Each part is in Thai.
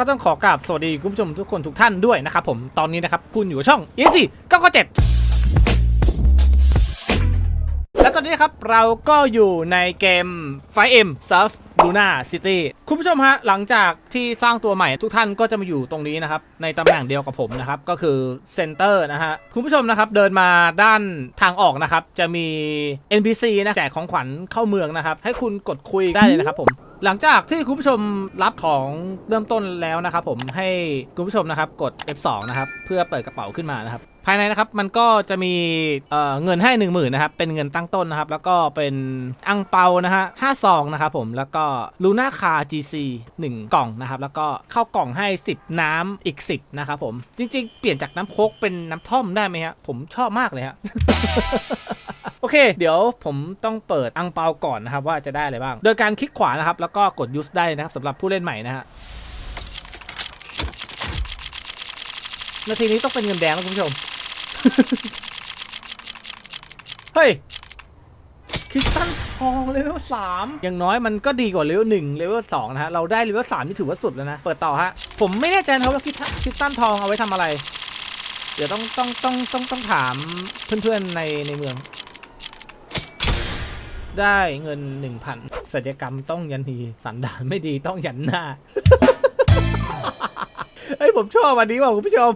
ก็ต้องขอกราบสวัสดีคุณผู้ชมทุกคนทุกท่านด้วยนะครับผมตอนนี้นะครับ คุณอยู่ช่อง e 4 9 9 7และตอนนี้นะครับ เราก็อยู่ในเกม 5M Surf Luna City คุณผู้ชมฮะ หลังจากที่สร้างตัวใหม่ทุกท่านก็จะมาอยู่ตรงนี้นะครับ ในตำแหน่งเดียวกับผมนะครับ ก็คือเซนเตอร์นะฮะ คุณผู้ชมนะครับ เดินมาด้านทางออกนะครับ จะมี NPC นะแจกของขวัญเข้าเมืองนะครับ ให้คุณกดคุยได้เลยนะครับผมหลังจากที่คุณผู้ชมรับของเริ่มต้นแล้วนะครับผมให้คุณผู้ชมนะครับกด F2 นะครับเพื่อเปิดกระเป๋าขึ้นมานะครับ ภายในนะครับมันก็จะมีเเงินให้ 1 0,000นะครับเป็นเงินตั้งต้นนะครับ แล้วก็เป็นอังเปานะฮะห้าซองนะครับผมแล้วก็ลูน่าคา GC 1 กล่องนะครับ แล้วก็เข้ากล่องให้ 10 น้ำอีก 10 นะครับผม จริง ๆ เปลี่ยนจากน้ำโคกเป็นน้ำท่อมได้ไหมฮะผมชอบมากเลยฮะโอเค เดี๋ยวผมต้องเปิดอังเปาก่อนนะครับ ว่าจะได้อะไรบ้าง โดยการคลิกขวานะครับ แล้วก็กด use ได้นะครับสำหรับผู้เล่นใหม่นะฮะนาทีนี้ต้องเป็นเงินแดงแล้วคุณผู้ชม เฮ้ยคริสตันทองเลเวลสามอย่างน้อยมันก็ดีกว่าเลเวลหนึ่งเลเวลสองนะฮะ เราได้เลเวลสามนี่ถือว่าสุดแล้วนะ เปิดต่อฮะ ผมไม่แน่ใจนะครับว่าคริสตันคริสตันทองเอาไว้ทำอะไร เดี๋ยวต้องต้องต้องต้องต้องถามเพื่อนๆในในเมือง ได้เงินหนึ่งพันศัลยกรรมต้องยันทีสันดานไม่ดีต้องยันหน้าเฮ้ยผมชอบวันนี้ว่ะคุณผู้ชม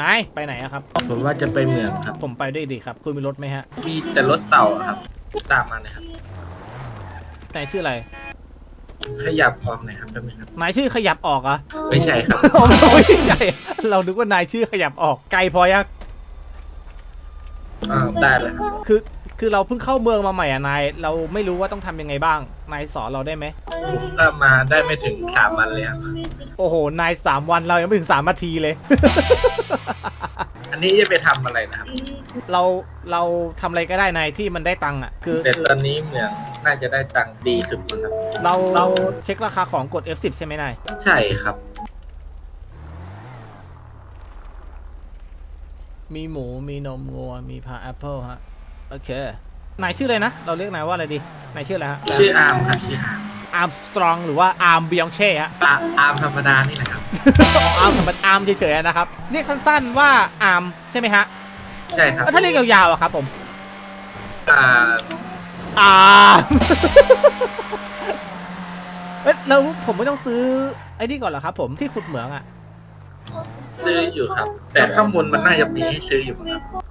นายไปไหนอะครับ ผมว่าจะไปเมืองครับ ผมไปด้วยดีครับ คุณมีรถไหมฮะมีแต่รถเต่าอะครับ ตามมาเลยครับ นายชื่ออะไร ขยับออกหน่อยครับแป๊บนึงครับ นายชื่อขยับออกเหรอะ ไม่ใช่ครับ โอ้ไม่ใช่ เรานึกว่านายชื่อขยับออกไกลพอยักอ่าได้เลยครับ คือ คือเราเพิ่งเข้าเมืองมาใหม่อะนายเราไม่รู้ว่าต้องทำยังไงบ้างนายสอนเราได้ไหมผมก็มาได้ไม่ถึงสามวันเลยครับ โอ้โหนายสามวันเรายังไม่ถึงสามนาทีเลย อันนี้จะไปทำอะไรนะครับ เราเราทำอะไรก็ได้นายที่มันได้ตังค์อะคือแต่ตอนนี้เมืองน่าจะได้ตังค์ดีสุดมั้งครับ เราเราเช็คราคาของกด F10 ใช่ไหมนาย ใช่ครับ มีหมู มีนมงัว มีพาแอปเปิลฮะ โอเคนายชื่ออะไรนะ เราเรียกนายว่าอะไรดี นายชื่ออะไรฮะชื่ออาร์มครับชื่ออาร์มอาร์มสตรองหรือว่าอาร์มเบียงเช่ฮะอะอาร์มธรรมดานี่แหละครับ อาร์มธรรมดาอาร์มเฉยๆนะครับ เรียกสั้นๆว่าอาร์มใช่ไหมฮะใช่ครับแล้วถ้าเรียกยาวๆอะครับผม อ่าอาร์ม เอ้ยแล้วผมไม่ต้องซื้อไอ้นี่ก่อนเหรอครับผมที่ขุดเหมืองอะ ซื้ออยู่ครับ แต่ข้างบนมันน่าจะมีให้ซื้ออยู่ครับ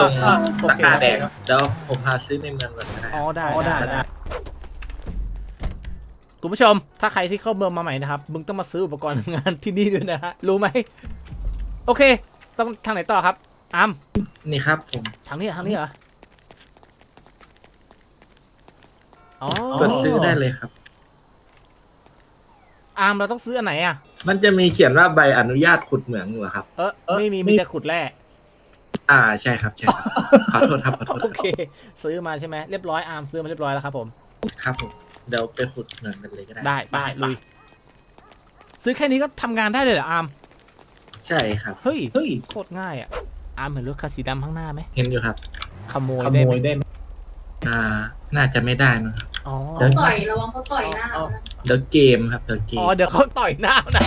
ตรงอ่าโอตะเคกร้าแดงเดี๋ยวผมพาซื้อในเมืองก่อนก็ได้อ๋อได้ได้ได้ คุณผู้ชม ถ้าใครที่เข้าเมืองมาใหม่นะครับ มึงต้องมาซื้ออุปกรณ์ทำงานที่นี่ด้วยนะฮะ รู้ไหม โอเค ต้องทางไหนต่อครับอาร์มนี่ครับผม ทางนี้เหรอทางนี้เหรอ อ๋อกดซื้อได้เลยครับ อาร์มเราต้องซื้ออันไหนอะ มันจะมีเขียนว่าใบอนุญาตขุดเหมืองอยู่อะครับ เออ ไม่มี มีแต่ขุดแร่ อ่าใช่ครับใช่ครับขอโทษครับขอโทษโอเค ซื้อมาใช่ไหมเรียบร้อยอาร์มซื้อมาเรียบร้อยแล้วครับผม ครับผมเดี๋ยวไปขุดเหมืองกันเลยก็ได้ ได้ไปลุยซื้อแค่นี้ก็ทำงานได้เลยเหรออาร์มใช่ครับเฮ้ยเฮ้ยโคตรง่ายอะอาร์มเห็นรถคันสีดำข้างหน้าไหมเห็นอยู่ครับขโมยได้ไหมอ่าน่าจะไม่ได้มั้งครับอ๋อเดี๋ยวต่อยระวังเขาต่อยหน้าเอานะเดี๋ยวเกมครับเดี๋ยวเกมอ๋อเดี๋ยวเขาต่อยหน้านะ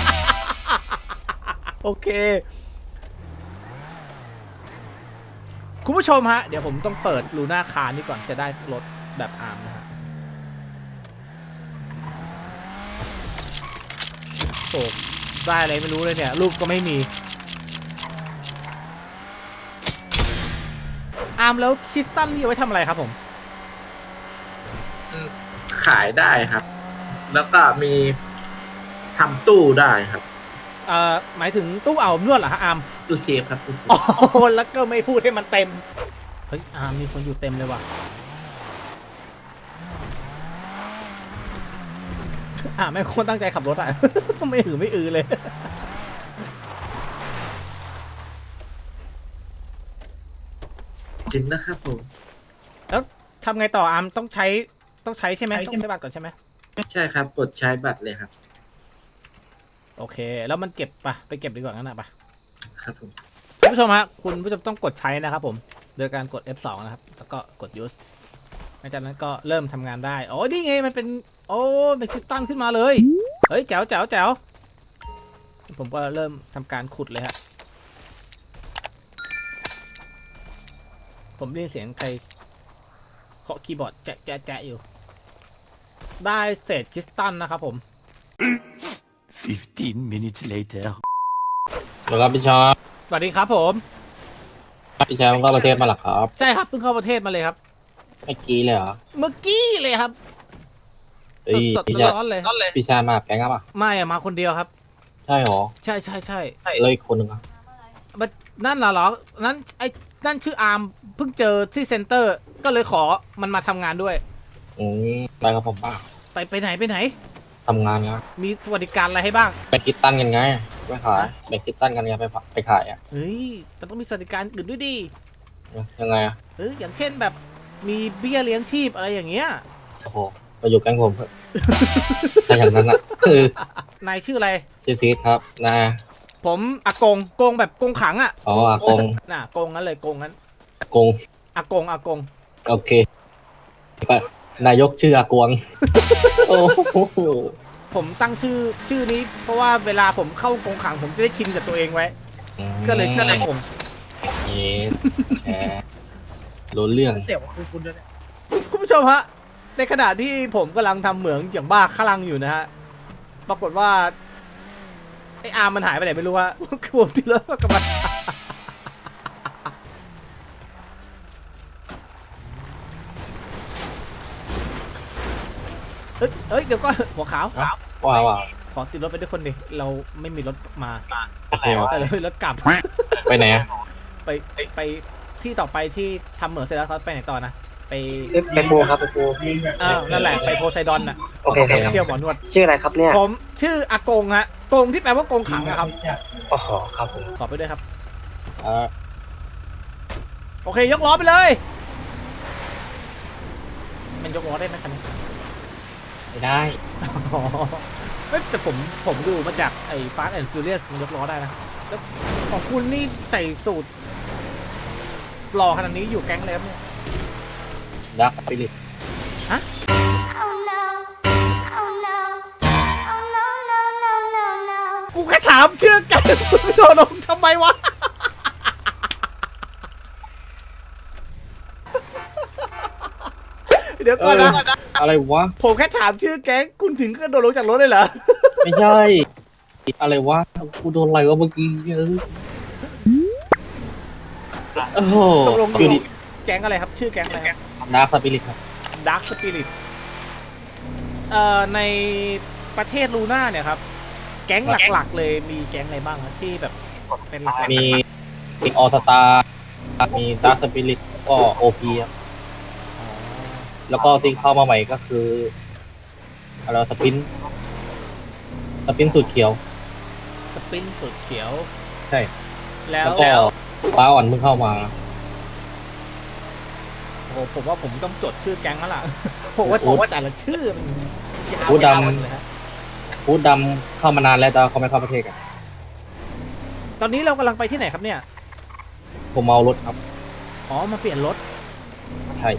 โอเค คุณผู้ชมฮะ เดี๋ยวผมต้องเปิดลูน่าคาร์นี่ก่อนจะได้รถแบบอาร์มนะฮะโอ้ได้อะไรไม่รู้เลยเนี่ย รูปก็ไม่มี อาร์มแล้วคริสตัลนี่เอาไว้ทำอะไรครับผม ขายได้ครับ แล้วก็มีทำตู้ได้ครับ เอ่อ หมายถึงตู้เอาบนวดเหรอฮะอาร์ม ตู้เซฟครับตู้เซฟอ๋อแล้วก็ไม่พูดให้มันเต็ม เฮ้ยอาร์มมีคนอยู่เต็มเลยว่ะอ่าไม่งโคนตั้งใจขับรถอะ ไม่หือไม่อือเลยจริงนะครับผม ทำไงต่ออาร์มต้องใช้ต้องใช้ใช่ไหมต้องใช้บัตรก่อนใช่ไหมใช่ครับ กดใช้บัตรเลยครับ โอเค แล้วมันเก็บปะไปเก็บดีกว่างั้นนะปะ ครับผมคุณผู้ชมฮะคุณผู้ชมต้องกดใช้นะครับผม โดยการกด F2 นะครับ แล้วก็กด use หลังจากนั้นก็เริ่มทำงานได้อ๋อนี่ไงมันเป็น โอ้เป็นคริสตัลขึ้นมาเลย เฮ้ยแจ๋วแจ๋วแจ๋วผมก็เริ่มทำการขุดเลยฮะ ผมได้ยินเสียงใครเคาะคีย์บอร์ดแจ๊ะแจ๊ะแจ๊ะอยู่ ได้เศษคริสตัลนะครับผม 15 minutes later. แล้วก็พี่ชอบสวัสดีครับผม พี่ชายมันก็ประเทศมาหรอครับ ใช่ครับเพิ่งเข้าประเทศมาเลยครับ เมื่อกี้เลยเหรอเมื่อกี้เลยครับเอ้ยสดพี่ๆชายร้อนๆเลยพี่ชายมาแก๊งอะปะไม่อะมาคนเดียวครับ ใช่เหรอใช่ใช่ใช่แล้วอีกคนหนึ่งอะมันนั่นเหรอเหรอนั่นไอ้นั่นชื่ออาร์มเพิ่งเจอที่เซ็นเตอร์ ก็เลยขอมันมาทำงานด้วย อืมไปกับผมป้าไปไปไหนไปไหน ทำงานไงมีสวัสดิการอะไรให้บ้างไปคิดตั้นกันไง ไปขายไปคิดตั้นกันไงไปฝไปขายอะเฮ้ยมันต้องมีสวัสดิการอื่นด้วยดิยังไงอะเอออย่างเช่นแบบมีเบี้ยเลี้ยงชีพอะไรอย่างเงี้ยโอ้โหไปอยู่แก๊งผมเถอะถ้าอย่างนั้นอะคือนายชื่ออะไรชื่อซีดครับนะผมอากงโกงแบบโกงขังอะอ๋ออากงน่ะโกงงั้นเลยโกงงั้นอากงอากงอากงโอเคไปนายกชื่ออากวงโอ้โห ผมตั้งชื่อชื่อนี้ เพราะว่าเวลาผมเข้ากงขังผมจะได้ชินกับตัวเองไว้ ก็เลยชื่ออากงเย็ดแหมรู้เรื่อง เสียงคุณคุณด้วยเนี่ยคุณผู้ชมฮะในขณะที่ผมกำลังทำเหมืองอย่างบ้าคลั่งอยู่นะฮะปรากฏว่าไออาร์มมันหายไปไหนไม่รู้ฮะคือผมที่เลิกกับมันเอ้ยเอ้ยเดี๋ยวก่อนหัวขาว ว้าวว้าวขอติดรถไปด้วยคนดิเราไม่มีรถมาโอเคโอเคแต่เรามีรถกลับไปไหนอะไปไปไปที่ต่อไปที่ทำเหมืองเสร็จแล้วเขาไปไหนต่อนะไปไปปูครับไปปูเออนั่นแหละไปโพไซดอนน่ะโอเคครับเที่ยวหมอนวดชื่ออะไรครับเนี่ยผมชื่ออากงฮะกงที่แปลว่ากงขังนะครับโอ้โหครับผมขอไปด้วยครับอ่าโอเคยกล้อไปเลย มันยกล้อได้ไหมคันนี้ ไม่ได้ อ๋อไม่แต่ผมผมดูมาจากไอ้ Fast and Furious มันยกล้อได้นะ แล้วของคุณนี่ใส่สูตรหล่อขนาดนี้อยู่แก๊งอะไรครับเนี่ยดักไปเลย Oh no. Oh no. Oh no, no, no, no, no. กูแค่ถามชื่อแก๊งโดนลงทำไมวะ ดี๋ยวก่อนนะ อะไรวะ ผมแค่ถามชื่อแก๊งคุณถึงก็โดนลงจากรถเลยเหรอ ไม่ใช่ อะไรวะ กูโดนอะไรวะเมื่อกี้เออโอ้โหตกลงอยู่ดิแก๊งอะไรครับ ชื่อแก๊งอะไรครับดาร์คสปิริตครับ Dark Spirit เอ่อในประเทศลูน่าเนี่ยครับ แก๊งหลักๆเลยมีแก๊งอะไรบ้างครับที่แบบเป็นหลักๆมีมีออสตามีดาร์คสปิริตก็โอพี แล้วก็ที่เข้ามาใหม่ก็คืออะไรวะสปินสปินสุดเขียว สปินสุดเขียวใช่ แล้วแล้วก็ฟ้าอ่อนเพิ่งเข้ามา โอ้โหผมว่าผมต้องจดชื่อแก๊งแล้วล่ะผมว่าโอ้ผมว่าแต่ละชื่อมันยาวโอ้ดำ ยาวเลยฮะพูดดำเข้ามานานแล้วแต่เขาไม่เข้าประเทศกันตอนนี้เรากำลังไปที่ไหนครับเนี่ย ผมเอารถครับ อ๋อมาเปลี่ยนรถ ใช่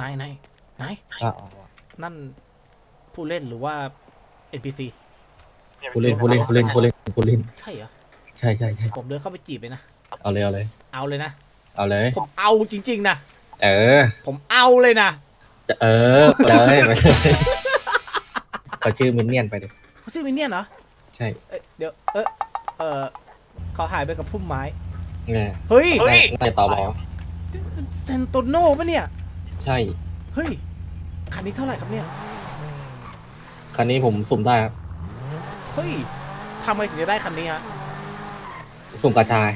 นายนายนายอะนั่นผู้เล่นหรือว่า NPC ผู้เล่นผู้เล่นผู้เล่นผู้เล่นผู้เล่นใช่เหรอ ใช่ใช่ใช่ผมเดินเข้าไปจีบเลยนะ เอาเลยเอาเลย เอาเลยนะ เอาเลย ผมเอาจริง ๆนะ เออ ผมเอาเลยนะ จะเออไปเลยไปเลยเขาชื่อมินเนี่ยนไปเลยเขาชื่อมินเนี่ยนเหรอ ใช่เอ้ยเดี๋ยว เออเออเขาหายไปกับพุ่มไม้ไงเฮ้ยไม่ไม่ต่อบอ เซนโตโน่ปะเนี่ย ใช่ เฮ้ย คันนี้เท่าไหร่ครับเนี่ย คันนี้ผมสุ่มได้ครับเฮ้ยทำไมถึงจะได้คันนี้ฮะ สุ่มกระชาย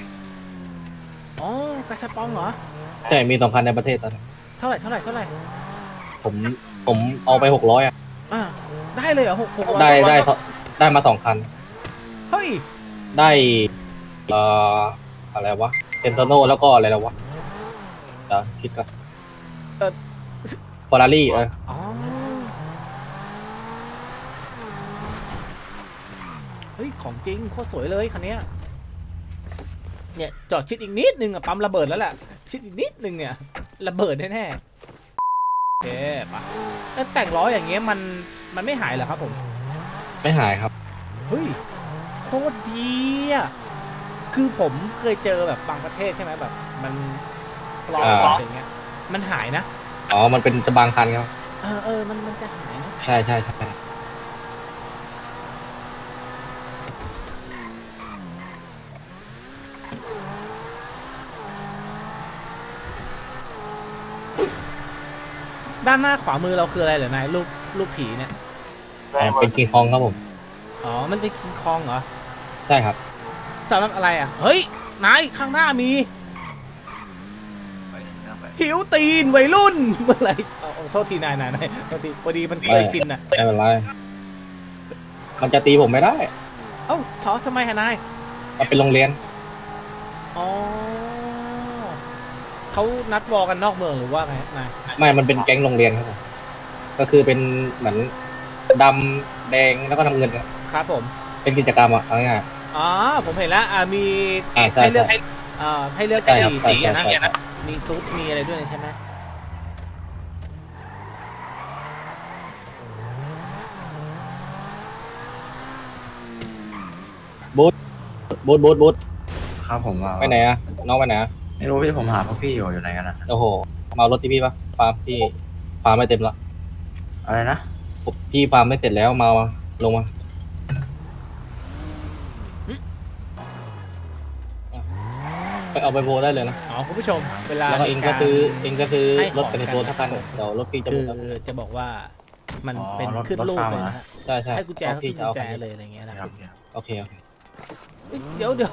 อ๋อกระชาปองเหรอ ใช่ มีสองคันในประเทศตอนนี้เท่าไหร่เท่าไหร่เท่าไหร่ ผมผมเอาไปหกร้อยอะ อ่า ได้เลยเหรอหกหกร้อยได้ได้ได้มาสองคัน เฮ้ย ได้ เอ่อ อะไรวะเซนโตโนแล้วก็อะไรแล้ววะเดี๋ยวคิดก่อนเอ่อ ฟอร์รารี่เอออ๋อเฮ้ย ของจริงโคตรสวยเลยคันเนี้ยเนี่ยจอดชิดอีกนิดนึงอะปั๊มระเบิดแล้วแหละชิดอีกนิดนึงเนี่ยระเบิดแน่ๆโอเคปะแล้วแต่งล้ออย่างเงี้ยมันมันไม่หายเหรอครับผมไม่หายครับ เฮ้ยโคตรดีอะคือผมเคยเจอแบบบางประเทศใช่ไหมแบบ มัน ปลอมอ่าอย่างเงี้ยมันหายนะอ๋อ มันเป็นจะบางคันครับ เออเออมันมันจะหายนะใช่ใช่ใช่ด้านหน้าขวามือเราคืออะไรเหรอนายรูปรูปผีเนี่ยอ๋อเป็นกิงคองครับผม อ๋อมันเป็นคิงคองเหรอใช่ครับ สำหรับอะไรอะเฮ้ยนายข้างหน้ามี หิวตีนวัยรุ่นเมื่อไหรเอาเอาโทษทีนายนายนายโทษทีพอดีมันเคยชินอะไม่เป็นไร มันจะตีผมไม่ได้เอ้าชอทำไมฮะนายมันเป็นโรงเรียน อ๋อเขานัดวอกันนอกเมืองหรือว่าไงนายไม่ มันเป็นแก๊งโรงเรียนครับผมก็คือเป็นเหมือนดำแดงแล้วก็น้ำเงินครับครับผมเป็นกิจกรรมอะเอาง่ายอ๋อผมเห็นแล้วอ่ามีๆอ่าใช่ให้เลืใช่อกให้อ่าให้เลือกใช่ครับสีใช่สีอะนะ ใช่ใช่ มีซุปมีอะไรด้วยใช่ไหมบูทบูทบูทครับผมว่าไปไหนอะน้องไปไหนอะไม่รู้พี่ผมหาพวกพี่อยู่อยู่ไหนกันอะโอ้โหมาเอารถที่พี่ปะฟาร์มพี่ฟาร์มไม่เต็มละอะไรนะผมพี่ฟาร์มไม่เสร็จแล้วมาลงมา ไปเอาไปโบได้เลยนะอ๋อคุณผู้ชมเวลาแล้วก็เองก็ซื้อเองก็ซื้อให้ขรองถไปในตัวทุกคันเดี๋ยวรถพี่จะหคืมอดครับจะบอกว่ามันอ๋อเป็นรถขึ้นรถรูปฟาร์มเลยเหรอนะฮะใช่ใช่ให้กุญแจเอาก็พี่คือจะกุเอาญแจคันนี้เลยอะไรเงี้ยนะคครัรับบโอเคโอเคเอ้ยเดี๋ยวเดี๋ยว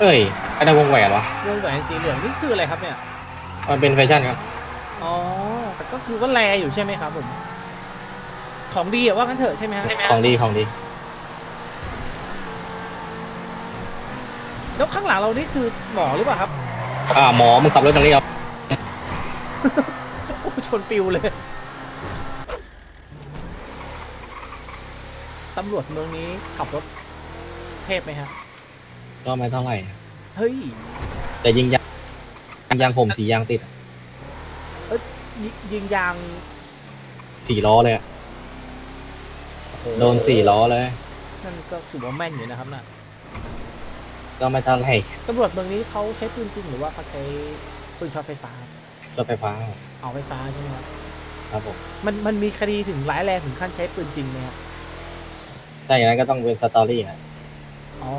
เอ้ยไอ้ได้วงแหวนวะวงแหวนสีเหลืองนี่คืออะไรครับเนี่ยมันเป็นแฟชั่นครับอ๋อแต่ก็คือว่าแลอยู่ใช่ไหมครับผมของดีอะว่างั้นเถอะใช่ไหมฮะของดีของดี แล้วข้างหลังเรานี่คือหมอหรือเปล่าครับอ่าหมอมึงขับรถทางนี้เอาโอ้ชนปิวเลยตำรวจเมืองนี้ขับรถเทพไหมฮะก็ไม่เท่าไหร่เฮ้ยแต่ยิงยางยิงยางผมสียางติดยิยิงยางสี่ล้อเลยอะโดนสี่ล้อเลยนั่นก็ถือว่าแม่นอยู่นะครับน่ะ ก็ไม่เท่าไหร่ตำรวจเมืองนี้เขาใช้ปืนจริงหรือว่าเขาใช้ปืนช็อตไฟฟ้า รถไฟฟ้าเอาไฟฟ้าใช่ไหมครับครับผมมันมันมีคดีถึงร้ายแรงถึงขั้นใช้ปืนจริงไหมครับถ้าอย่างนั้นก็ต้องเป็นสตอรี่นะอ๋อ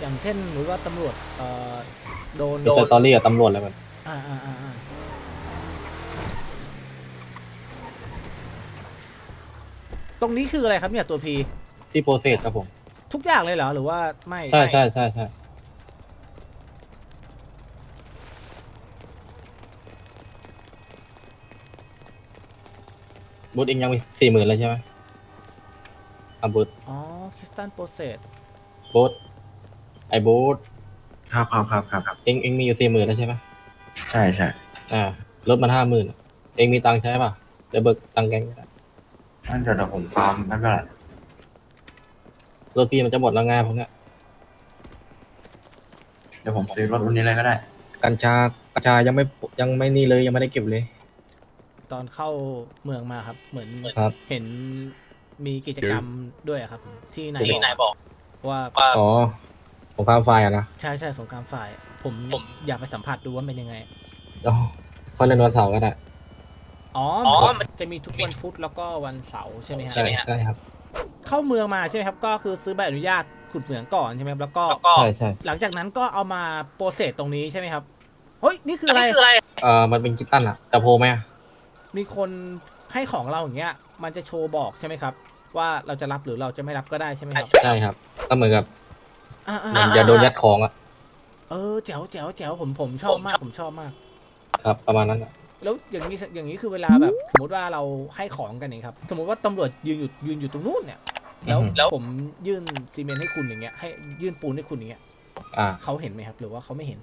อย่างเช่นหรือว่าตำรวจเอ่อโดนเป็นสตอรี่กับตำรวจแล้วมันอ่าอ่าอ่าอ่าตรงนี้คืออะไรครับเนี่ยตัวพีที่โปรเซสครับผม ทุกอย่างเลยเหรอหรือว่าไม่ใช่ไม่ใช่ใช่ใช่บูธเองยังมีสี่หมื่นเลยใช่ไหมอะบูธอ๋อคริสตันโปรเซสบูธไอ้บูธครับครับครับครับครับเองเองมีอยู่สี่หมื่นแล้วใช่ไหมใช่ใช่อ่ารถมันห้าหมื่นเองมีตังค์ใช้ป่ะเดี๋ยวเบิกตังค์แกงก็ได้งั้นเดี๋ยวเดี๋ยวผมฟาร์มไม่เป็นไร รถพี่มันจะหมดแล้วไงพวกเนี้ยเดี๋ยวผมซื้อรถวันนี้เลยก็ได้ กัญชากัญชายังไม่ยังไม่นี่เลยยังไม่ได้เก็บเลย ตอนเข้าเมืองมาครับ เหมือนครับ เห็นมีกิจกรรมด้วยอะครับ ที่นายที่นายบอกว่าอ๋อของข้ามไฟอะนะใช่ใช่สงครามฝ่ายผมอยากไปสัมผัสดูว่าเป็นยังไง อ๋อค่อยเล่นวันเสาร์ก็ได้อ๋อมันจะมีทุกวันพุธแล้วก็วันเสาร์ใช่ไหมฮะใช่ใช่ครับ เข้าเมืองมาใช่ไหมครับ ก็คือซื้อใบอนุญาตขุดเหมืองก่อนใช่ไหมครับแล้วก็ใช่ใช่หลังจากนั้นก็เอามาโปรเซสตรงนี้ใช่ไหมครับเฮ้ยนี่คืออะไรเอ่อมันเป็นกิตตันอะจะโพลไหมอะมีคนให้ของเราอย่างเงี้ย มันจะโชว์บอกใช่ไหมครับ ว่าเราจะรับหรือเราจะไม่รับก็ได้ใช่ไหมครับใช่ครับก็เหมือนกับอ่าๆมันอย่าโดนยัดของอะเออแจ๋วแจ๋วแจ๋วผมผมชอบมากผมชอบมาก ครับประมาณนั้นอะ แล้วอย่างนี้อย่างนี้คือเวลาแบบสมมติว่าเราให้ของกันเนี่ยครับ สมมติว่าตำรวจยืนอยู่ยืนอยู่ตรงนู้นเนี่ย แล้วอือฮึแล้วผมยื่นซีเมนต์ให้คุณอย่างเงี้ยให้ยื่นปูนให้คุณอย่างเงี้ยอ่า เขาเห็นไหมครับ หรือว่าเขาไม่เห็น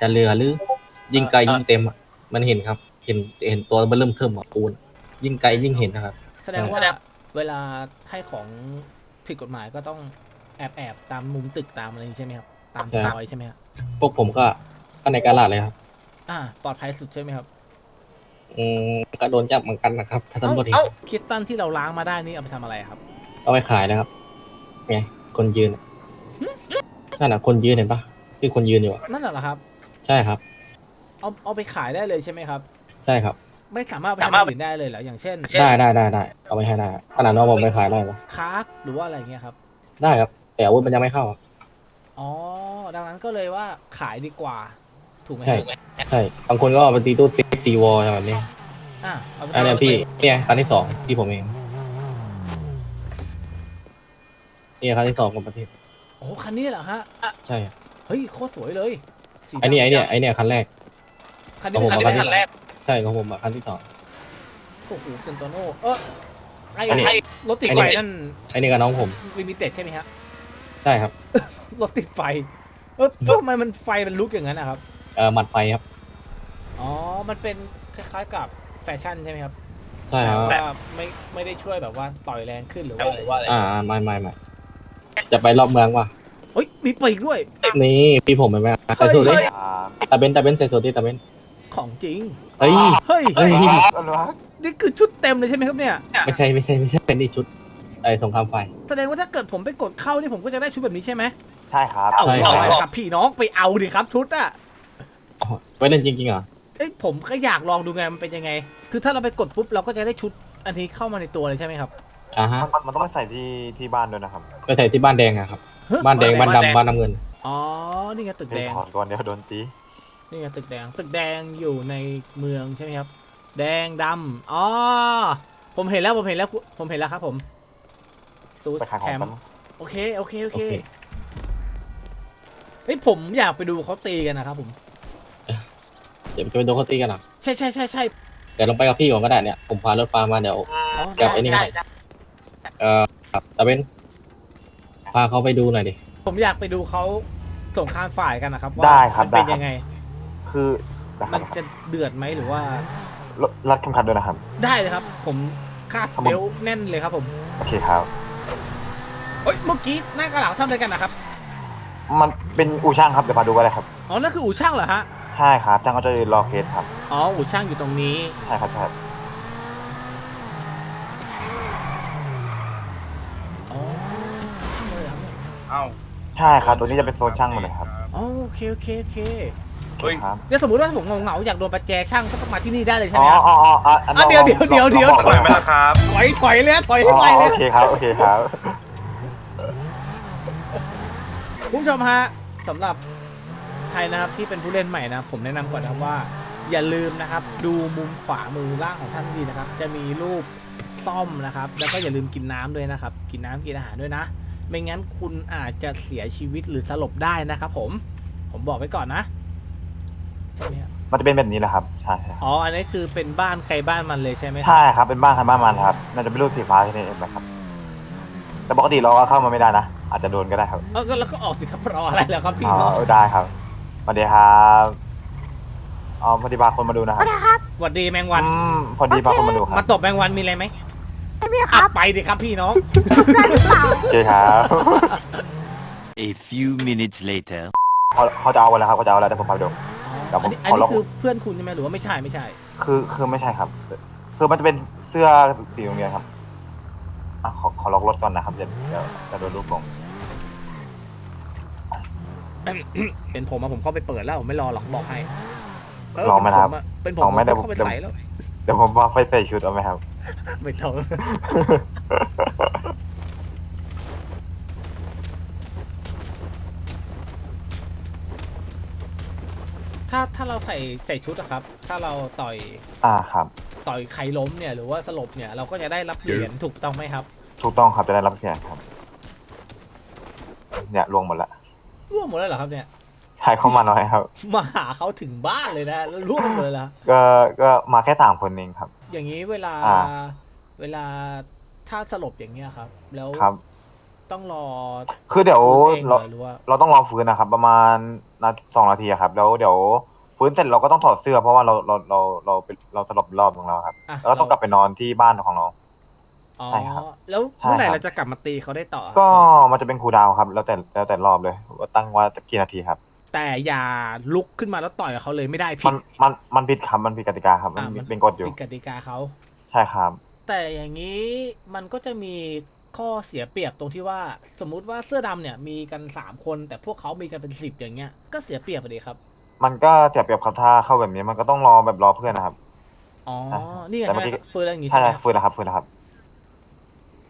จะเรือหรือ ยิ่งไกลยิ่งเต็มอะมันเห็นครับ เห็นเห็นตัวมันเริ่มเทิมอะปูน ยิ่งไกลยิ่งเห็นนะครับ แสดงใช่ว่าเวลาให้ของผิดกฎหมายก็ต้องแอบแอบตามมุมตึกตามอะไรอย่างงี้ใช่ไหมครับตามใช่ซครับอยใช่ไหมครับพวกผมก็ก็ในการลาดเลยครับ อ่า ปลอดภัยสุดใช่ไหมครับ อืมก็โดนจับเหมือนกันนะครับถ้าตำรวจเห็นเอ้าคิดตันที่เราล้างมาได้นี่เอาไปทำอะไรครับเอาไปขายนะครับไงคนยืนอะนั่นน่ะ คนยืนเห็นปะที่คนยืนอยู่อะนั่นน่ะเหรอครับ ใช่ครับ เอาเอาไปขายได้เลยใช่ไหมครับ ใช่ครับ ไม่สามารถเอาไปทำอย่างอื่นได้เลยเหรออย่างเช่นได้ได้ได้ได้เอาไปให้ได้ขนาดน้องผมไปขายได้ปะค้าหรือว่าอะไรเงี้ยครับ ได้ครับ แต่อาวุธมันยังไม่เข้าอะอ๋อ ดังนั้นก็เลยว่าขายดีกว่า ถูกไหมใช่ ถูกไหมใช่บางคนก็เอาไปตีตู้ตีตีวอลแบบนี้อะเอาไปอันเนี้ยพี่เนี่ยครั้งที่สองที่ผมเองนี่ครั้งที่สองของประเทศโอ้คันนี้เหรอฮะใช่ครับเฮ้ยโคตรสวยเลยสีดำไอเนี่ยไอเนี่ยไอเนี่ยคันแรก คันนี้เป็นของผมคันคันที่คันแรกใช่ของผมอะคันที่สอง โอ้โหเซนโตโน่เออไออันนี้ ไอรถติดอันไฟนี้นั่นไอนี่กับน้องผม ลิมิเต็ดใช่ไหมฮะ ใช่ครับ รถติดไฟ เออทำไมมันไฟมันลุกอย่างนั้นนะครับ เอ่อหมัดไฟครับ อ๋อ มันเป็นคล้ายๆกับแฟชั่นใช่ไหมครับใช่ครับ แต่ว่าไม่ไม่ได้ช่วยแบบว่าต่อยแรงขึ้นหรือว่าอะไรอ่าไม่ไม่ไม่จะไปรอบเมืองว่ะ เฮ้ย มีปีกด้วย นี่พี่ผมเป็นไหมใส่สูทดิเฮ้ยตาเบนตาเบนใส่สูทดิตาเบนของจริง เฮ้ย เฮ้ย เฮ้ย นี่คือชุดเต็มเลยใช่ไหมครับเนี่ย ไม่ใช่ไม่ใช่ไม่ใช่เป็นนี่ชุดไอสงครามไฟ แสดงว่าถ้าเกิดผมไปกดเข้านี่ผมก็จะได้ชุดแบบนี้ใช่ไหมใช่ครับ เอาใช่เอาใช่ครับพี่น้องไปเอาดิครับชุดอะ อ๋อไว้เล่นจริงๆเหรอ เอ้ยผมก็อยากลองดูไงมันเป็นยังไง คือถ้าเราไปกดปุ๊บเราก็จะได้ชุดอันนี้เข้ามาในตัวเลยใช่ไหมครับ อ่าฮะมันมันต้องไปใส่ที่ที่บ้านด้วยนะครับไปใส่ที่บ้านแดงอะครับเฮ้ยบ้านแดง บ้านดำบ้านน้ำเงิน อ๋อ นี่ไงตึกแดง ถอนก่อนเดี๋ยวโดนตีนี่ไงตึกแดง ตึกแดงอยู่ในเมืองใช่ไหมครับ แดงดำอ๋อ ผมเห็นแล้วผมเห็นแล้วผมเห็นแล้วครับผมซูสไปขายขอแคงมกันโอเคโอเคโอโอเคเค เฮ้ยผมอยากไปดูเขาตีกันนะครับผม เดี๋ยวจะไปโดนเขาตีกันเหรอใช่ใช่ใช่ใช่เดี๋ยวลงไปกับพี่ก่อนก็ได้เนี่ย ผมพารถปลามาเดี๋ยว อ๋อกับไอ้นี่ก็ได้เอ่อครับตาเบนพาเขาไปดูหน่อยดิ ผมอยากไปดูเขาสงครามฝ่ายกันนะครับว่าได้ครับมันเป็นได้ครับ ยังไง คือนะคมัรับนจะเดือดไหมหรือว่ารรัดเข็มขัดด้วยนะครับ ได้เลยครับ ผมคาดครับผม เบลต์แน่นเลยครับผมโอเคครับเฮ้ยเมื่อกี้หน้ากระหลังทำอะไรกันนะครับมันเป็นอู่ช่างครับเดี๋ยวพาดูกันเลยครับ อ๋อนั่นคืออู่ช่างเหรอฮะ ใช่ครับช่างก็จะรอเคสครับอ๋ออู่ช่างอยู่ตรงนี้ ใช่ครับใช่ครับอ๋อช่างเลยเหรอครับเนี่ยเอ้าใช่ครับตัวนี้จะเป็นโซนช่างหมดเลยครับอ๋อโอเคโอเคโอเคโอเคครับเดี๋ยวสมมติว่าผมเหงาๆอยากโดนประแจช่างก็ต้องมาที่นี่ได้เลยใช่อ๋ไหอมครับ อ๋ออ๋ออะอันอะเดี๋ยวเดี๋ยวเดี๋ยวเดี๋ยวลองบอกถอยเลไหมล่ะครับ ถอยถอยเลยนะถอยอ๋ให้อไปเลโอยเคครับโอเคครับ คุณผู้ชมฮะสำหรับใค รนะครับที่เป็นผู้เล่นใหม่นะผมแนะนำก่อนนะครับว่า อย่าลืมนะครับ ดูมุมขวามือล่างของท่านดีนะครับ จะมีรูปซ่อมนะครับ แล้วก็อย่าลืมกินน้ำด้วยนะครับ กินน้ำกินอาหารด้วยนะ ไม่งั้นคุณอาจจะเสียชีวิตหรือสลบได้นะครับ ผม ผมบอกไว้ก่อนนะใช่ไหมครับมันจะเป็นแบบนี้แหละครับใช่ใช่อ๋ออันนี้คือเป็นบ้านใครบ้านมันเลยใช่ไหมครับ ใช่ครับเป็นบ้านใครบ้านมันครับน่าจะเป็นรูปสีฟ้าที่นี่เองนะครับแต่ปกติเราก็เข้ามาไม่ได้นะอาจจะโดนก็ได้ครับเออก็แล้วก็ออกสิครับรออะไรแล้วครับพี่อ๋อน้องเออได้ครับ สวัสดีครับอ๋อพอดีพาคนมาดูนะครับสวัสดีแมงวัน อืมพอดีพาคนมาดูคมารับตบแมงวันมีอะไรไหมไม่มีคอะรับไปดิครับพี่น้อง ได้หรือเปล่าโอเคครับ A few minutes later. เขาเขาจะเอากันแล้วครับเขาจะเอาแล้วเดี๋ยวผมพาไปดูเดี๋ยวผมอันนี้อันขอลนี้อง คือเพื่อนคุณใช่ไหมหรือว่าไม่ใช่ไม่ใช่ คือคือไม่ใช่ครับ คือมันจะเป็นเสื้อสีโรงเรียนครับอะขอขอล็อกรถก่อนนะครับเดี๋ยวเดี๋ยวจะโดนรูปลง เป็นผมอะผมเข้าไปเปิดแล้วผมไม่รอหรอกบอกให้เลองไหมครับเป็นผมลองไหมอะเป็นผมเดี๋ยวเข้าไปใส่แล้ว เดี๋ยวผมว่าไปใส่ชุดเอาไหมครับ ไม่ต้อง ถ้าถ้าเราใส่ใส่ชุดอะครับ ถ้าเราต่อยอ่าครับ ต่อยใครล้มเนี่ยหรือว่าสลบเนี่ยเราก็จะได้รับเหรียญถูกต้องไหมครับ ถูกต้องครับจะได้รับเสียงครับ เนี่ยลวงหมดละ ร่วมหมดแล้วเหรอครับเนี่ย ใช่เข้ามาน้อยครับ มาหาเขาถึงบ้านเลยนะแล้วร่วมหมดเลยละก็ก็มาแค่สามคนเองครับ อย่างนี้เวลาอ่า เวลาถ้าสลบอย่างเงี้ยครับ แล้วครับ ต้องรอคือเดี๋ยวฟื้นเองเหรเราอหรือว่าเราต้องรอฟื้นนะครับ ประมาณนาสองนาทีอะครับ แล้วเดี๋ยวฟื้นเสร็จเราก็ต้องถอดเสื้อ เพราะว่าเราเราเราเราเป็นเราสลบรอบของเราครับ อะแล้วก็ต้องกลับไปนอนที่บ้านของเรา อ๋อ ใช่ครับ แล้วใช่เมื่อไหร่ครับเราจะกลับมาตีเขาได้ต่อครับก็มันจะเป็นครูลดาวน์ครับ แล้วแต่แล้วแต่รอบเลยว่าตั้งว่าจะกี่นาทีครับ แต่อย่าลุกขึ้นมาแล้วต่อยกับเขาเลยไม่ได้ผิมัดนมันมันผิดครับมันผิดกติกาครับ มันอ่ามันเป็นกฎอยู่ ผิดกติกาเขา ใช่ครับ แต่อย่างนี้มันก็จะมีข้อเสียเปรียบตรงที่ว่า สมมุติว่าเสื้อดำเนี่ยมีกันสามคน แต่พวกเขามีกันเป็นสิบอย่างเงี้ยก็เสียเปรียบไปดีครับ มันก็เสียเปรียบครับถ้าเข้าแบบนี้มันก็ต้องรอแบบรอเพื่อนนะครับ อ๋อใช่นี่ไงแต่ใช่เมื่ไหมอกี้ครับเฟิร์นอะไรอย่างงี้ใช่ใช่ไหมใช่ฟื้นแล้วครับฟื้นแล้วครับ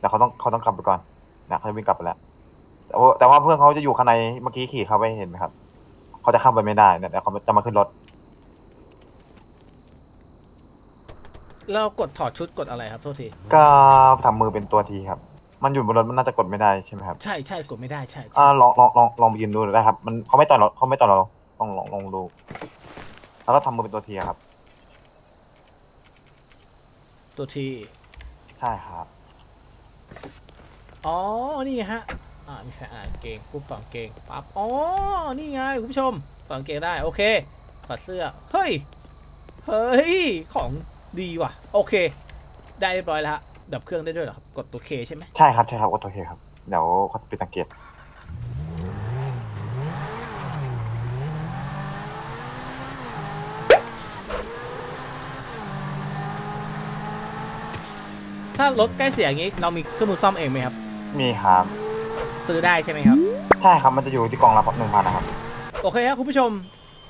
แต่เขาต้องเขาต้องกลับไปก่อนนะเขาจะวิ่งกลับไปแล้วแต่ว่าแต่ว่าเพื่อนเขาจะอยู่ข้างในเมื่อกี้ขี่เข้าไปเห็นไหมครับ เขาจะเข้าไปไม่ได้เนี่ยแต่เขาจะมาขึ้นรถ เรากดถอดชุดกดอะไรครับ โทษที ก็ทำมือเป็นตัวทีครับ มันอยู่บนรถมันน่าจะกดไม่ได้ใช่ไหมครับใช่ใช่กดไม่ได้ใช่ใช่อ่าลองลองลองลองไปยืนดูได้ครับ มันเขาไม่ต่อยเราเขาไม่ต่อยเราลองลองลองดู แล้วก็ทำมือเป็นตัวทีครับ ตัวที ใช่ครับ อ๋อ นี่ฮะ อ่ามีใครอ่านเกงปุ๊บต่องเกงปั๊บ อ๋อ นี่ไงคุณผู้ชมต่งเกงได้ โอเคถอดเสื้อ เฮ้ย เฮ้ย ของดีว่ะ โอเค ได้เรียบร้อยแล้วฮะ ดับเครื่องได้ด้วยเหรอครับ กดตัวเคใช่ไหม ใช่ครับ ใช่ครับกดตัวเคครับ เดี๋ยวเขาจะปิดสังเกต ถ้ารถใกล้เสียอย่างนี้เรามีเครื่องมือซ่อมเองไหมครับ มีครับซื้อได้ใช่ไหมครับ ใช่ครับมันจะอยู่ที่กล่องละหนึ่งพันนะครับ โอเคครับคุณผู้ชม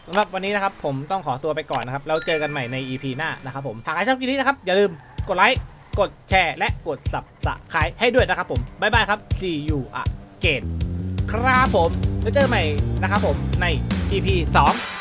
สำหรับวันนี้นะครับผมต้องขอตัวไปก่อนนะครับแล้วเจอกันใหม่ใน EP หน้านะครับผมหากใครชอบคลิปนี้นะครับ อย่าลืมกดไลค์กดแชร์และกด subscribe ให้ด้วยนะครับผมบ๊ายบายครับ see you again ครับผมแล้วเจอกันใหม่นะครับผมใน EP 2